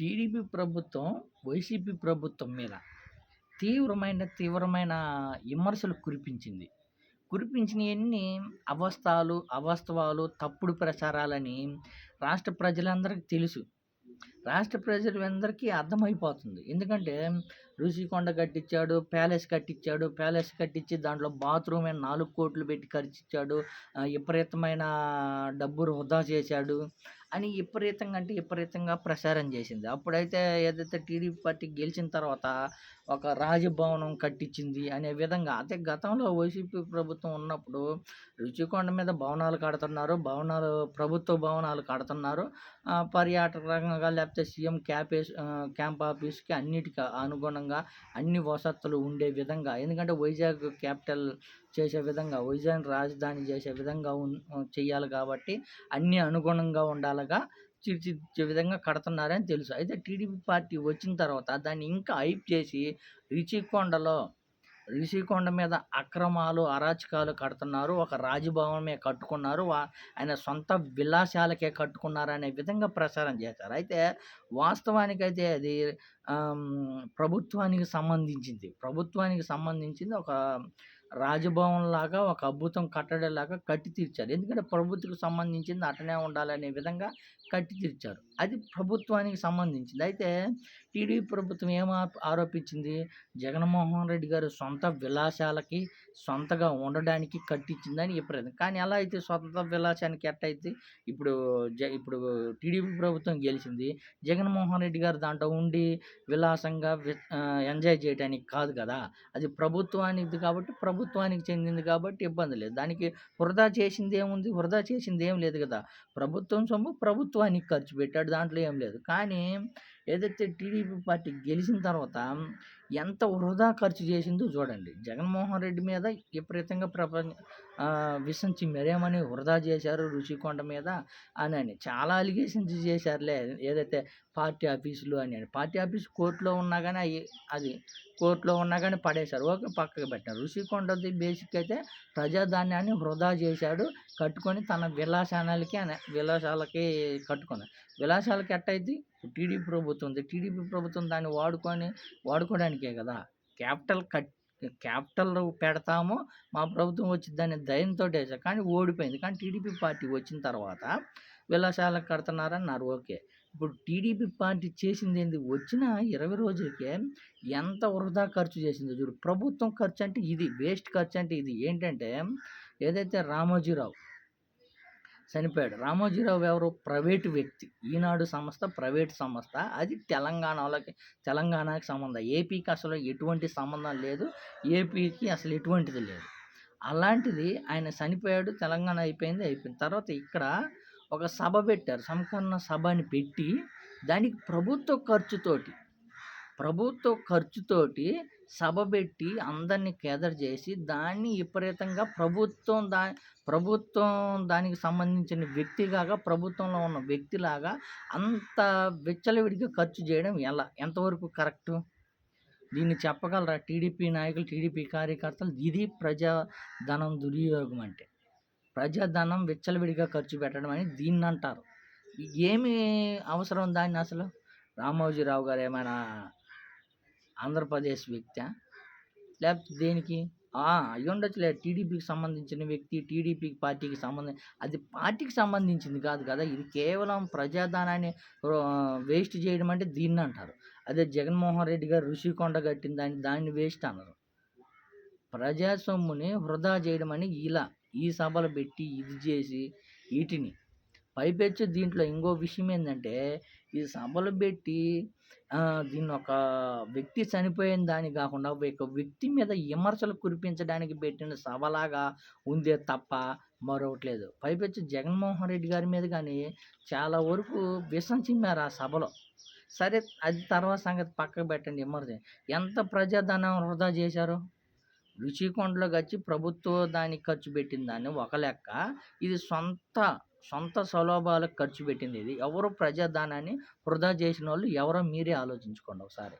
TDP ప్రభుత్వం YCP ప్రభుత్వం మీద తీవ్రమైన తీవ్రమైన విమర్శలు కురిపించింది. కురిపించినవన్నీ అవాస్తవాలు అవాస్తవాలు తప్పుడు ప్రచారాలని రాష్ట్ర ప్రజలందరికీ తెలుసు. రాష్ట్ర ప్రజలందరికీ అర్థమైపోతుంది. ఎందుకంటే ఋషికొండ కట్టించాడు ప్యాలెస్ కట్టించాడు ప్యాలెస్ కట్టించి దాంట్లో బాత్రూమ్ నాలుగు కోట్లు పెట్టి ఖర్చిచ్చాడు విపరీతమైన డబ్బు వృధా చేశాడు అని విపరీతంగా అంటే విపరీతంగా ప్రచారం చేసింది. అప్పుడైతే ఏదైతే టీడీపీ పార్టీ గెలిచిన తర్వాత ఒక రాజభవనం కట్టించింది అనే విధంగా అదే గతంలో వైసీపీ ప్రభుత్వం ఉన్నప్పుడు రుచికొండ మీద భవనాలు కడుతున్నారు భవనాలు ప్రభుత్వ భవనాలు కడుతున్నారు పర్యాటక రంగంగా లేకపోతే సీఎం క్యాపేస్ క్యాంప్ ఆఫీస్కి అన్నిటికీ అనుగుణంగా అన్ని వసతులు ఉండే విధంగా ఎందుకంటే వైజాగ్ క్యాపిటల్ చేసే విధంగా వైజాగ్ రాజధాని చేసే విధంగా చేయాలి కాబట్టి అన్ని అనుగుణంగా ఉండాలిగా తీర్చిదిద్దే విధంగా కడుతున్నారని తెలుసు. అయితే టీడీపీ పార్టీ వచ్చిన తర్వాత దాన్ని ఇంకా హైప్ చేసి రిచికొండలో రిషికొండ మీద అక్రమాలు అరాచకాలు కడుతున్నారు. ఒక రాజభవనమే కట్టుకున్నారు. ఆయన సొంత విలాసాలకే కట్టుకున్నారు అనే విధంగా ప్రచారం చేశారు. అయితే వాస్తవానికైతే అది ప్రభుత్వానికి సంబంధించింది. ప్రభుత్వానికి సంబంధించింది ఒక రాజభవన్ లాగా ఒక అద్భుతం కట్టడంలాగా కట్టి తీర్చారు. ఎందుకంటే ప్రభుత్వకు సంబంధించింది అటనే ఉండాలనే విధంగా కట్టి తీర్చారు. అది ప్రభుత్వానికి సంబంధించింది. అయితే టీడీపీ ప్రభుత్వం ఏం ఆరోపించింది? జగన్మోహన్ రెడ్డి గారు సొంత విలాసాలకి సొంతగా ఉండడానికి కట్టించిందని చెప్పలేదు. కానీ ఎలా అయితే సొంత విలాసానికి ఎట్టయితే ఇప్పుడు జ ఇప్పుడు టీడీపీ ప్రభుత్వం గెలిచింది. జగన్మోహన్ రెడ్డి గారు దాంట్లో ఉండి విలాసంగా ఎంజాయ్ చేయడానికి కాదు కదా. అది ప్రభుత్వానికి కాబట్టి ప్రభుత్వానికి చెందింది కాబట్టి ఇబ్బంది లేదు. దానికి వృధా చేసింది ఏముంది? వృధా చేసింది ఏం లేదు కదా. ప్రభుత్వం సొమ్ము ప్రభుత్వానికి ఖర్చు పెట్టాడు. దాంట్లో ఏం లేదు. కానీ ఏదైతే టీడీపీ పార్టీ గెలిచిన తర్వాత ఎంత వృధా ఖర్చు చేసిందో చూడండి. జగన్మోహన్ రెడ్డి మీద విపరీతంగా ప్రపంచ విషం చిమ్మెరేమని వృధా చేశారు రుచికొండ మీద అని అని. చాలా అలిగేషన్స్ చేశారులే. ఏదైతే పార్టీ ఆఫీసులు అని అని. పార్టీ ఆఫీస్ కోర్టులో ఉన్నా కానీ అవి అది కోర్టులో ఉన్నా కానీ పడేశారు. ఓకే పక్కకు పెట్టారు. ఋషికొండది బేసిక్ అయితే ప్రజాధాన్యాన్ని వృధా చేశాడు కట్టుకొని తన విలాసాలకి విలాసాలకి కట్టుకున్నాడు. విలాసాలకి ఎట్టయితే టీడీపీ ప్రభుత్వం ఉంది. టీడీపీ ప్రభుత్వం దాన్ని వాడుకొని వాడుకోవడానికే కదా. క్యాపిటల్ కట్ క్యాపిటల్ పెడతాము మా ప్రభుత్వం వచ్చి దాన్ని దయంతో వేసారు కానీ ఓడిపోయింది. కానీ టీడీపీ పార్టీ వచ్చిన తర్వాత విలాసాలకు కడుతున్నారన్నారు. ఓకే. ఇప్పుడు టీడీపీ పార్టీ చేసింది ఏంది? వచ్చిన ఇరవై రోజులకే ఎంత వృధా ఖర్చు చేసిందో చూడు. ప్రభుత్వం ఖర్చు అంటే ఇది వేస్ట్ ఖర్చు అంటే ఇది. ఏంటంటే ఏదైతే రామోజీరావు చనిపోయాడు. రామోజీరావు ఎవరు? ప్రైవేటు వ్యక్తి. ఈనాడు సంస్థ ప్రైవేట్ సంస్థ. అది తెలంగాణలోకి తెలంగాణకి సంబంధం. ఏపీకి అసలు ఎటువంటి సంబంధం లేదు. ఏపీకి అసలు ఎటువంటిది లేదు. అలాంటిది ఆయన చనిపోయాడు తెలంగాణ అయిపోయింది అయిపోయింది. తర్వాత ఇక్కడ ఒక సభ పెట్టారు. సంకలన సభ అని పెట్టి దానికి ప్రభుత్వ ఖర్చుతోటి ప్రభుత్వ ఖర్చుతోటి సభ పెట్టి అందరినీ కేదర్ చేసి దాన్ని విపరీతంగా ప్రభుత్వం దా ప్రభుత్వం దానికి సంబంధించిన వ్యక్తిలాగా ప్రభుత్వంలో ఉన్న వ్యక్తిలాగా అంత విచ్చలవిడిగా ఖర్చు చేయడం ఎలా? ఎంతవరకు కరెక్టు? దీన్ని చెప్పగలరా? టీడీపీ నాయకులు టీడీపీ కార్యకర్తలు ఇది ప్రజాధనం దుర్యోగం అంటే. ప్రజాధనం విచ్చలవిడిగా ఖర్చు పెట్టడం అని దీన్ని అంటారు. ఏమి అవసరం దాన్ని అసలు? రామోజీరావు గారు ఏమైనా ఆంధ్రప్రదేశ్ వ్యక్తి? లేకపోతే దేనికి? అయ్యి ఉండొచ్చులే టీడీపీకి సంబంధించిన వ్యక్తి టీడీపీ పార్టీకి సంబంధించి అది పార్టీకి సంబంధించింది కాదు కదా. ఇది కేవలం ప్రజాధనాన్ని వేస్ట్ చేయడం అంటే దీన్ని అంటారు. అదే జగన్మోహన్ రెడ్డి గారు ఋషికొండ కట్టిన దాన్ని దాన్ని వేస్ట్ అన్నారు. ప్రజాసొమ్ముని వృధా చేయడం అని ఇలా ఈ సభలు పెట్టి ఇది చేసి వీటిని పైపెచ్చు దీంట్లో ఇంకో విషయం ఏంటంటే ఈ సభలు పెట్టి దీన్ని ఒక వ్యక్తి చనిపోయిన దాని కాకుండా ఒక వ్యక్తి మీద విమర్శలు కురిపించడానికి పెట్టిన సభలాగా ఉందే తప్ప మరొకటి లేదు. జగన్మోహన్ రెడ్డి గారి మీద కానీ చాలా వరకు విషం చిమ్మారు ఆ సభలో. సరే అది తర్వాత సంగతి పక్కకు పెట్టండి విమర్శ. ఎంత ప్రజాధనం వృధా చేశారు? రుచికొండలోకి వచ్చి ప్రభుత్వం దానికి ఖర్చు పెట్టిన దాన్ని ఒక లెక్క. ఇది సొంత సొంత సౌలభాలకు ఖర్చు పెట్టింది ఇది. ఎవరు ప్రజాధనాన్ని వృధా చేసిన వాళ్ళు ఎవరో మీరే ఆలోచించుకోండి ఒకసారి.